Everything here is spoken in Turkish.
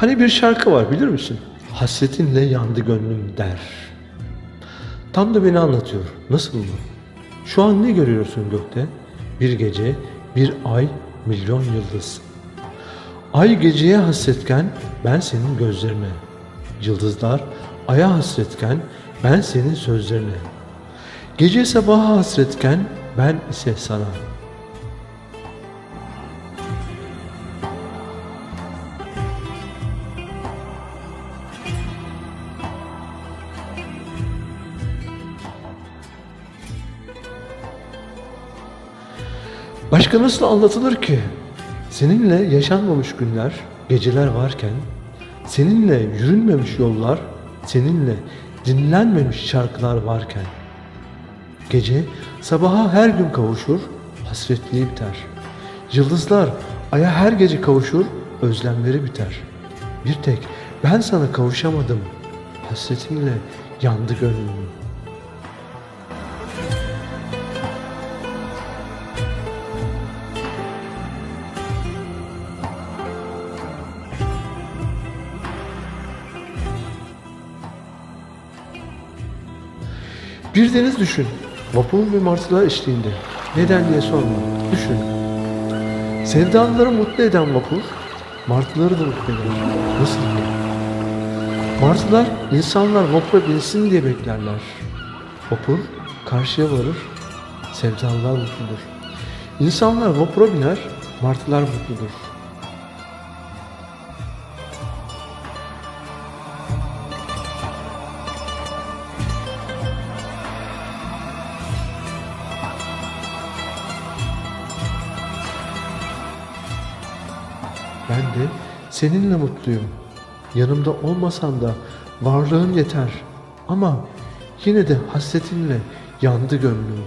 Hani bir şarkı var bilir misin? Hasretinle yandı gönlüm der. Tam da beni anlatıyor. Nasıl mı? Şu an ne görüyorsun gökte? Bir gece, bir ay, milyon yıldız. Ay geceye hasretken ben senin gözlerine. Yıldızlar aya hasretken ben senin sözlerine. Gece sabaha hasretken ben ise sana. Başka nasıl anlatılır ki? Seninle yaşanmamış günler, geceler varken, seninle yürünmemiş yollar, seninle dinlenmemiş şarkılar varken, gece sabaha her gün kavuşur, hasretliği biter. Yıldızlar aya her gece kavuşur, özlemleri biter. Bir tek ben sana kavuşamadım, hasretinle yandı gönlüm. Bir deniz düşün. Vapur ve martılar eşliğinde. Neden diye sorma. Düşün. Sevdalıları mutlu eden vapur, martıları da mutlu eder. Nasıl ki? Martılar insanlar vapura binsin diye beklerler. Vapur karşıya varır, sevdalılar mutludur. İnsanlar vapura biner, martılar mutludur. Ben de seninle mutluyum. Yanımda olmasan da varlığın yeter. Ama yine de hasretinle yandı gönlüm.